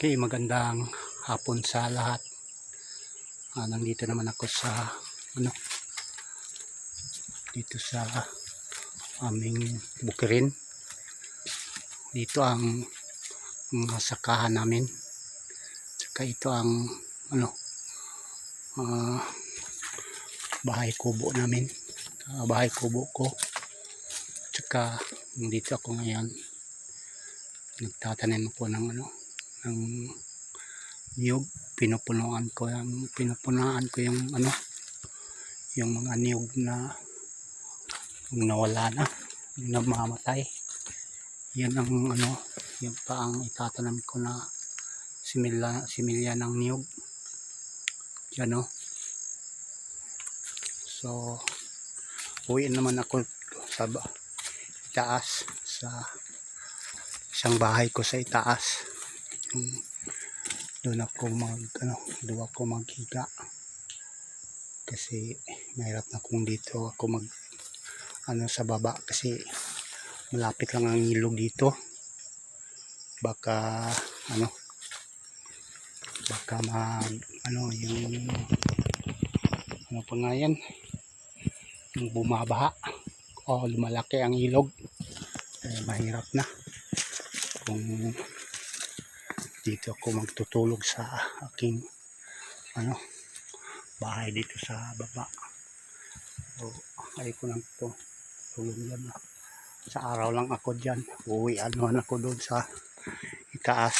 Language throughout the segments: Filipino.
Okay, magandang hapon sa lahat. Ah, nandito naman ako sa ano dito sa aming bukirin. Dito ang mga sakahan namin. Saka ito ang ano ah, bahay kubo namin. Ah, bahay kubo ko. Tsaka dito ako ngayon nagtatanim ako ng ano ng niyog pinupunuan ko yung pinupunaan ko yung ano yung mga niyog na yung nawala na yung namamatay. Yan ang ano yan pa ang itatanim ko na similya, similya ng niyog. Yan o so uwi naman ako sa itaas sa isang bahay ko sa itaas yung doon ako mag ano doon ako maghiga kasi mahirap na kung dito ako mag ano sa baba. Kasi malapit lang ang ilog dito. Baka ano baka mag ano yung ano pa nga yan? Yung bumabaha o lumalaki ang ilog. Eh, mahirap na kung dito ako magtutulog sa aking ano bahay dito sa baba. So ay ko lang to tulog yan. Sa araw lang ako dyan. Uwi ano ako doon sa itaas.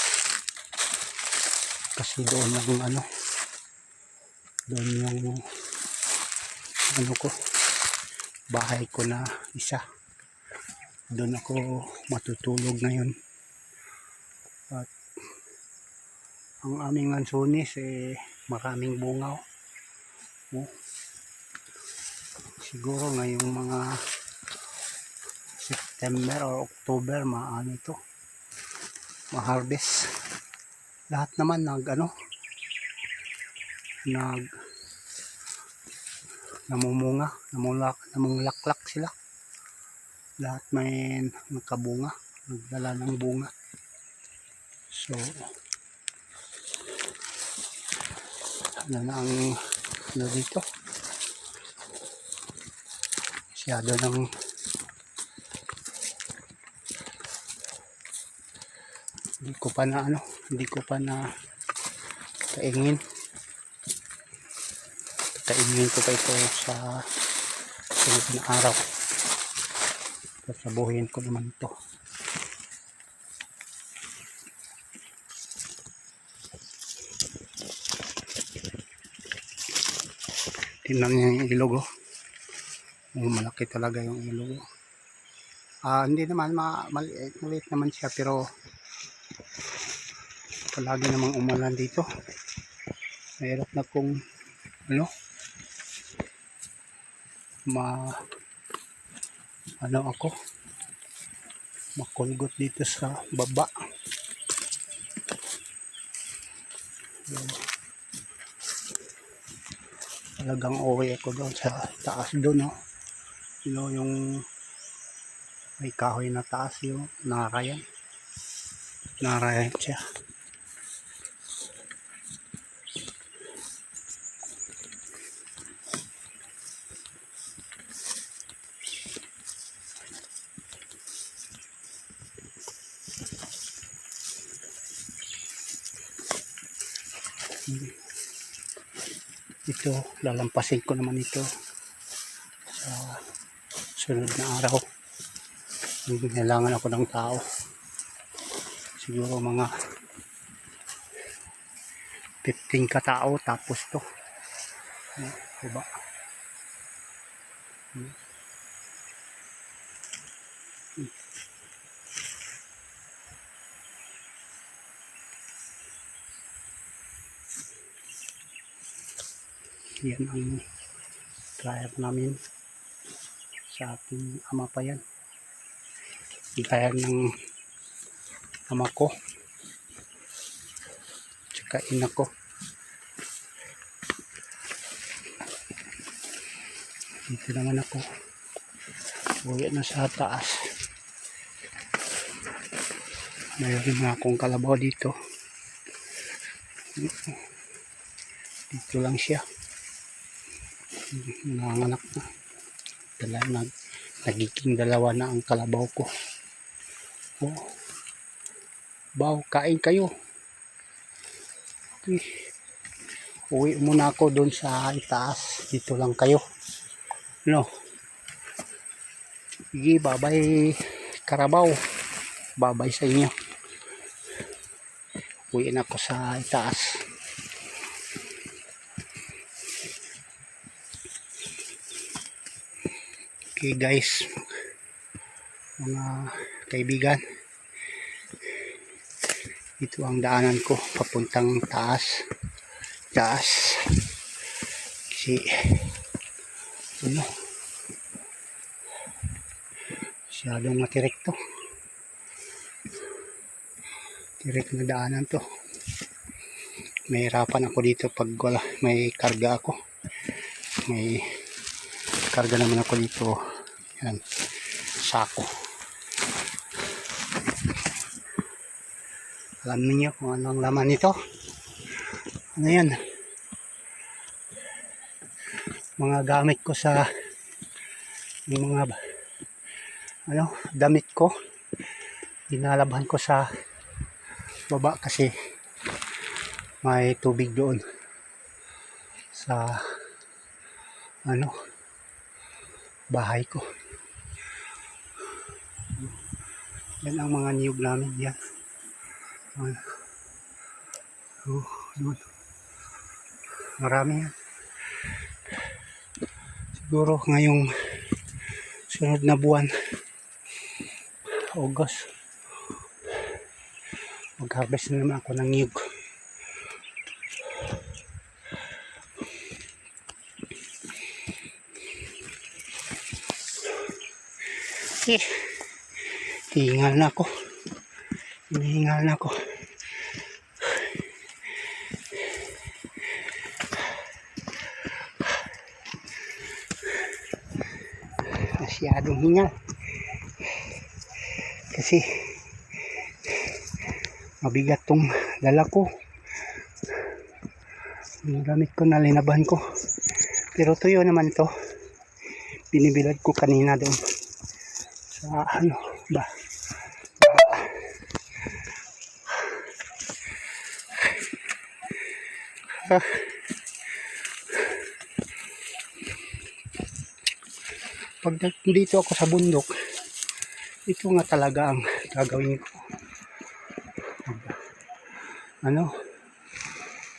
Kasi doon lang ano doon yung ano ko bahay ko na isa. Doon ako matutulog ngayon. At ang aming lansones eh maraming bungaw oh. siguro ngayong mga September or October maano ito? Ma-harvest. Lahat naman nag ano nag namumunga namulak namulaklak sila. Lahat may nakabunga nagdala ng bunga. So ano na ang ano dito? Masyado ng hindi ko pa na ano hindi ko pa na kaingin. Kaingin ko pa ito sa sunod na araw. Sasabuhin ko naman ito tingnan niyo yung ilog oh. Oh, malaki talaga yung ilog oh. ah hindi naman ma maliit, maliit naman siya pero palagi namang umulan dito mahirap na kung ano ma ano ako makulgot dito sa baba talagang okay ako doon sa taas doon no? You yung may kahoy na taas yung nakakayan narayan siya ito lalampasin ko naman ito sa sunod na araw kailangan ako ng tao siguro mga 15 katao tapos to diba. Hmm. Yan ang dryer namin sa ating ama pa yan. Dryer ng ama ko tsaka ina ko. Dito naman ako. Uwi na sa taas. Mayroon na akong kalabaw dito. Dito lang siya. Nanganak na. Dala, nag, nagiging dalawa na ang kalabaw ko. Oh. Baw, kain kayo. Okay. Uwi muna ako doon sa itaas. Dito lang kayo. No. Sige, babay karabaw. Babay sa inyo. Uwi na ako sa itaas. Okay guys. Mga kaibigan. Ito ang daanan ko papuntang taas. Taas. Kasi ano masyadong matirik to tirik na daanan to may hirapan ako dito pag wala may karga ako may karga naman ako dito yan. Sako. Alam niyo kung anong laman nito? Ano yan? Mga gamit ko sa mga ano? Damit ko. Dinalabhan ko sa baba kasi may tubig doon. Sa ano? Bahay ko yan ang mga niyog namin yan. Ano, oh, doon. marami yan. Siguro ngayong sunod na buwan August mag-harvest na naman ako ng niyog. Eh hingal na ako. Hinihingal na ako. Masyadong hingal. Kasi mabigat tong dala ko. Yung gamit ko na linaban ko. Pero tuyo naman ito binibilad ko kanina doon sa ano Ah. pag dito ako sa bundok ito nga talaga ang gagawin ko. Mag- ano?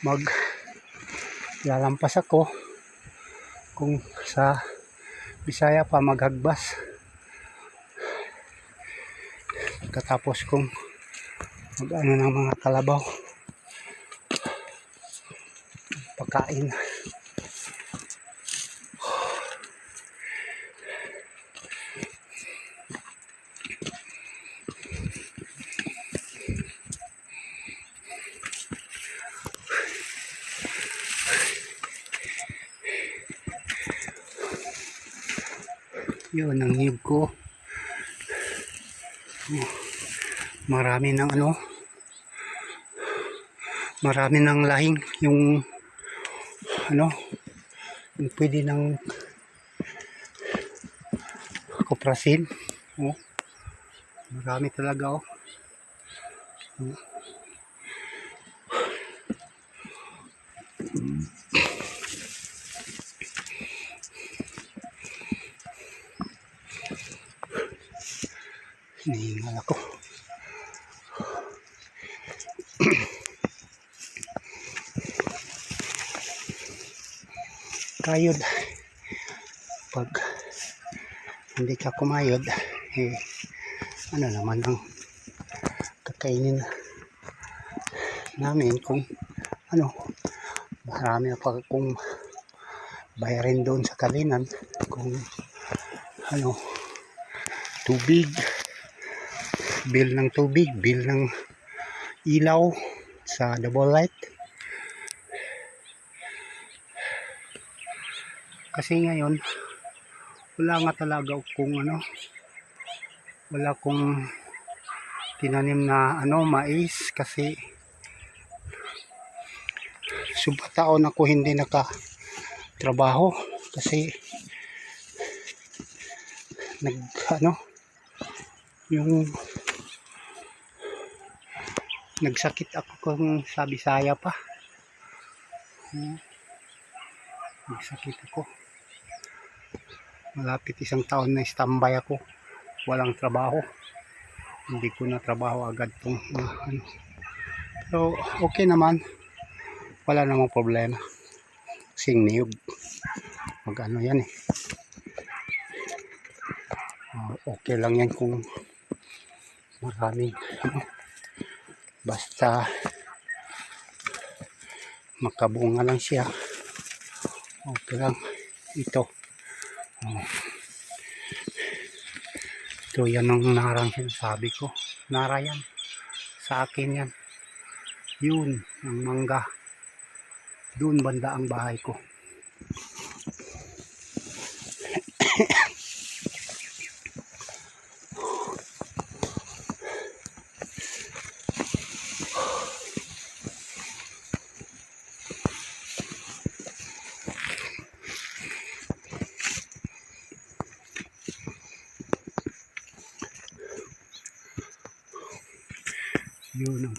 Mag lalampas ako kung sa Bisaya pa maghagbas. Katapos kong mag ano ng mga kalabaw pagkain. Yun ang niyog ko. Marami ng ano marami ng lahing. Yung ano yung pwede ng kuprasin oh, marami talaga oh Oh. hinihingal ako kayod pag hindi ka kumayod eh ano naman ang kakainin namin kung ano marami pa kung bayarin doon sa kalinan kung ano tubig bill ng tubig bill ng ilaw sa double light kasi ngayon wala nga talaga kung ano. Wala kong tinanim na ano mais kasi sumpa taon ako hindi nakatrabaho kasi nag ano yung nagsakit ako kung sa Bisaya pa. Hmm. nagsakit ako malapit isang taon na standby ako. Walang trabaho. Hindi ko na trabaho agad tong mga ano. Pero okay naman. Wala namang problema. Kasing niyog. Mag ano yan eh. Ah, okay lang yan kung maraming ano. Basta makabunga lang siya. Okay lang. Ito ito yan ang narang sinasabi ko. Nara yan sa akin yan. Yun ang mangga. Doon banda ang bahay ko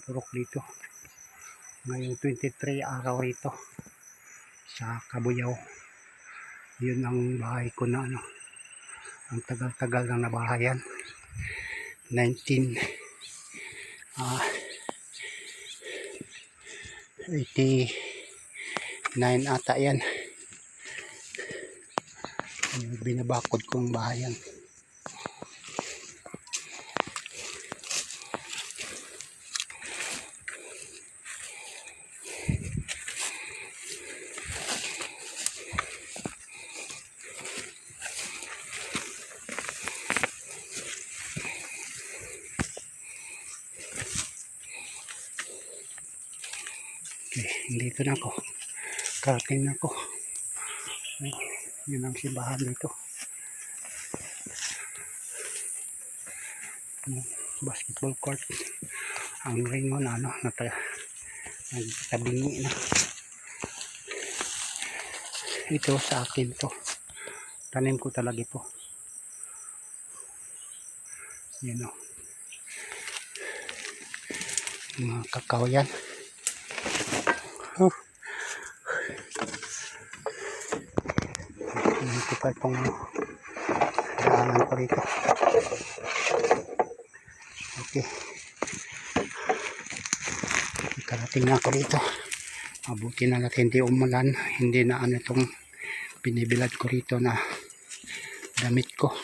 purok dito. Ngayong 23 araw rito sa Kabuyaw. Yun ang bahay ko na ano. Ang tagal-tagal na nabahayan. 19 ah 89 ata yan. Yung binabakod kong bahayan dito na ako. Karating na ako. Yun ang simbahan dito. Basketball court. Ang ringon ano, nata, nagtabingi na. Ito sa akin to. Tanim ko talaga ito. Yan o. Mga kakao yan. Oh. Ito pa itong daanan ko rito. Okay. Karating na ako dito. Mabuti na natin hindi umulan. Hindi na ano itong binibilad ko rito na damit ko.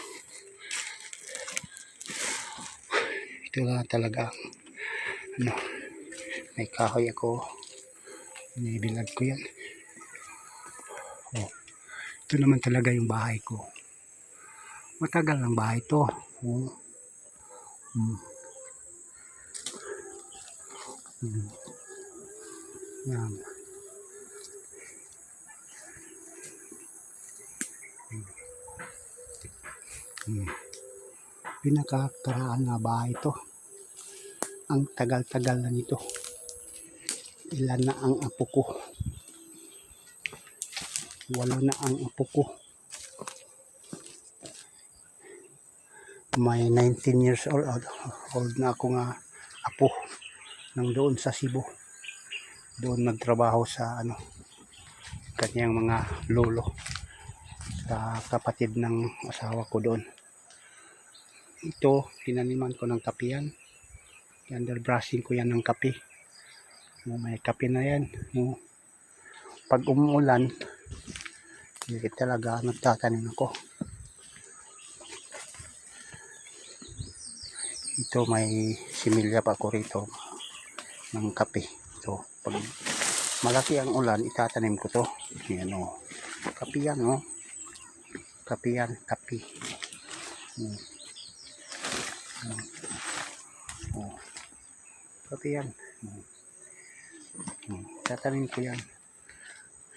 Ito lang talaga ano, may kahoy ako Binibilad ko yan. Ito naman talaga yung bahay ko. Matagal ng bahay to. Oh. Hmm. Hmm. Yan. Hmm. Hmm. Pinakakaraan na bahay to. Ang tagal-tagal na nito ilan na ang apo ko wala na ang apo ko. May 19 years old, old na ako nga apo nang doon sa Cebu. Doon nagtrabaho sa ano kanyang mga lolo sa kapatid ng asawa ko doon. Ito tinaniman ko ng kapiyan under brushing ko yan ng kape. May kape na yan. Pag umuulan, hindi talaga nagtatanim ako. Ito may similya pa ako rito ng kape. Ito, pag malaki ang ulan, itatanim ko to. Yan o. Kape yan o. Kape yan, kape. Hmm. Hmm. Oh. Kape yan. Hmm. Hmm, ko yan.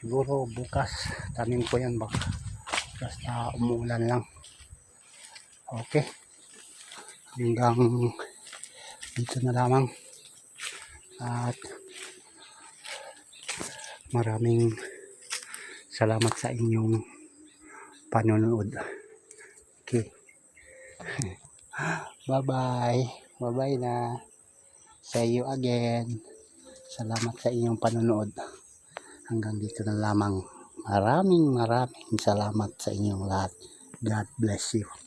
Siguro bukas tanim ko yan baka basta umuulan lang. Okay. Hanggang dito na lamang. At Maraming salamat sa inyong panonood. Okay. Bye-bye. Bye-bye na. See you again. Salamat sa inyong panonood. Hanggang dito na lamang. Maraming maraming salamat sa inyong lahat. God bless you.